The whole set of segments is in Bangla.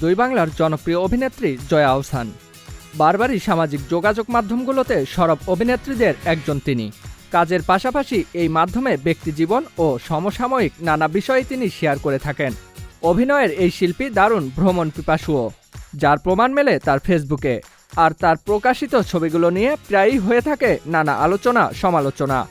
দুই বাংলার জনপ্রিয় অভিনেত্রী জয়া আহসান। বারবারই সামাজিক যোগাযোগ মাধ্যমগুলোতে সরব অভিনেত্রীদের একজন তিনি। কাজের পাশাপাশি এই মাধ্যমে ব্যক্তিজীবন ও সমসাময়িক নানা বিষয়ে তিনি শেয়ার করে থাকেন। অভিনয়ের এই শিল্পী দারুণ ভ্রমণ পিপাসুও। যার প্রমাণ মেলে তার ফেসবুকে। আর তার প্রকাশিত ছবিগুলো নিয়ে প্রায়ই হয়ে থাকে নানা আলোচনা সমালোচনা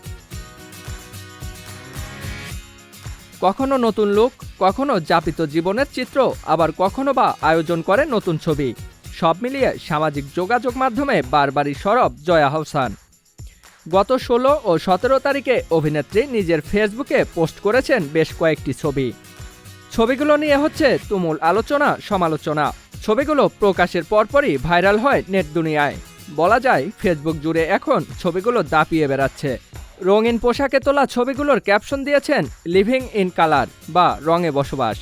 কখনো নতুন লুক কখনো যাপিত জীবনের চিত্র, আবার কখনো বা আয়োজন করে নতুন ছবি। সব মিলিয়ে সামাজিক যোগাযোগ মাধ্যমে বারবারই সরব জয়া হাসান গত ষোলো ও সতেরো তারিখে অভিনেত্রী নিজের ফেসবুকে পোস্ট করেছেন বেশ কয়েকটি ছবি। ছবিগুলো নিয়ে হচ্ছে তুমুল আলোচনা, সমালোচনা। ছবিগুলো প্রকাশের পরপরই ভাইরাল হয় নেট দুনিয়ায়। বলা যায়, ফেসবুক জুড়ে এখন ছবিগুলো দাপিয়ে বেড়াচ্ছে। রঙিন পোশাকে তোলা ছবিগুলোর ক্যাপশন দিয়েছেন লিভিং ইন কালার বা রঙে বসবাস।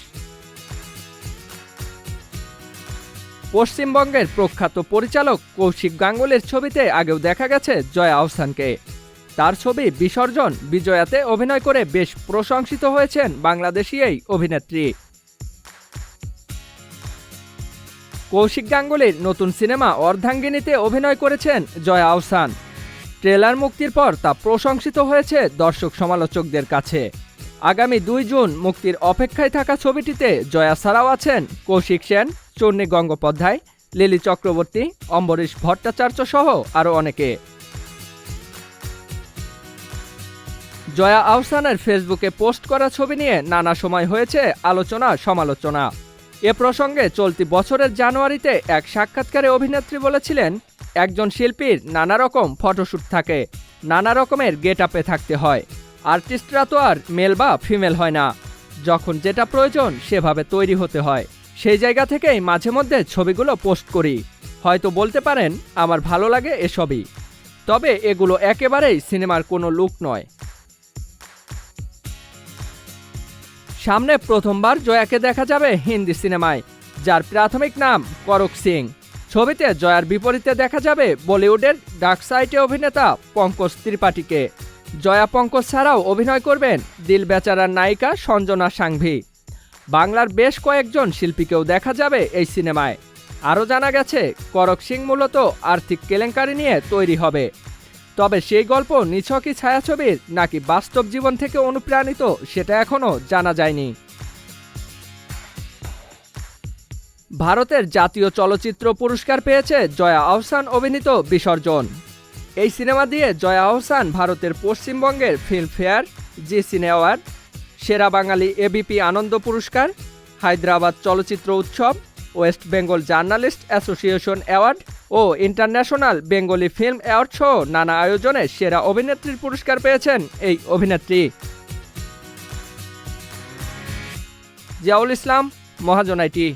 পশ্চিমবঙ্গের প্রখ্যাত পরিচালক কৌশিক গাঙ্গুলির ছবিতে আগেও দেখা গেছে জয়া আহসানকে। তার ছবি বিসর্জন বিজয়াতে অভিনয় করে বেশ প্রশংসিত হয়েছেন বাংলাদেশি এই অভিনেত্রী। কৌশিক গাঙ্গুলির নতুন সিনেমা অর্ধাঙ্গিনীতে অভিনয় করেছেন জয়া আহসান। ট্রেলার মুক্তির পর তা প্রশংসিত হয়েছে দর্শক সমালোচকদের কাছে। আগামী দুই জুন মুক্তির অপেক্ষায় থাকা ছবিটিতে জয়া ছাড়াও আছেন কৌশিক সেন চূর্ণী গঙ্গোপাধ্যায়, লিলি চক্রবর্তী, অম্বরীশ ভট্টাচার্য সহ আরও অনেকে। জয়া আহসানের ফেসবুকে পোস্ট করা ছবি নিয়ে নানা সময় হয়েছে আলোচনা, সমালোচনা। এ প্রসঙ্গে চলতি বছরের জানুয়ারিতে এক সাক্ষাৎকারে অভিনেত্রী বলেছিলেন একজন শিল্পীর নানা রকম ফটোশ্যুট থাকে, নানা রকমের গেট আপে থাকতে হয়। আর্টিস্টরা তো আর মেল বা ফিমেল হয় না। যখন যেটা প্রয়োজন সেভাবে তৈরি হতে হয়। সেই জায়গা থেকেই মাঝে মধ্যে ছবিগুলো পোস্ট করি। হয়তো বলতে পারেন, আমার ভালো লাগে এসবই। তবে এগুলো একেবারেই সিনেমার কোনো লুক নয়। সামনে প্রথমবার জয়াকে দেখা যাবে হিন্দি সিনেমায়, যার প্রাথমিক নাম করক সিং। ছবিতে জয়ার বিপরীতে দেখা যাবে বলিউডের ডার্ক সাইটে অভিনেতা পঙ্কজ ত্রিপাঠীকে। জয়া পঙ্কজ ছাড়াও অভিনয় করবেন দিল বেচারার নায়িকা সঞ্জনা সাংভি। বাংলার বেশ কয়েকজন শিল্পীকেও দেখা যাবে এই সিনেমায়। আরও জানা গেছে, করক সিং মূলত আর্থিক কেলেঙ্কারি নিয়ে তৈরি হবে। তবে সেই গল্প নিছকই ছায়াছবির নাকি বাস্তব জীবন থেকে অনুপ্রাণিত সেটা এখনও জানা যায়নি। ভারতের জাতীয় চলচ্চিত্র পুরস্কার পেয়েছে জয়া আহসান অভিনীত বিসর্জন। এই সিনেমা দিয়ে জয়া আহসান ভারতের পশ্চিমবঙ্গের ফিল্মফেয়ার, জি সিনে অ্যাওয়ার্ড, সেরা বাঙালি এবিপি আনন্দ পুরস্কার, হায়দ্রাবাদ চলচ্চিত্র উৎসব, West Bengal journalist association award ও ইন্টারন্যাশনাল বেঙ্গলি ফিল্ম অ্যাওয়ার্ড সহ নানা আয়োজনে সেরা অভিনেত্রীর পুরস্কার পেয়েছেন এই অভিনেত্রী। জিয়াউল ইসলাম, মহাজনাইটি।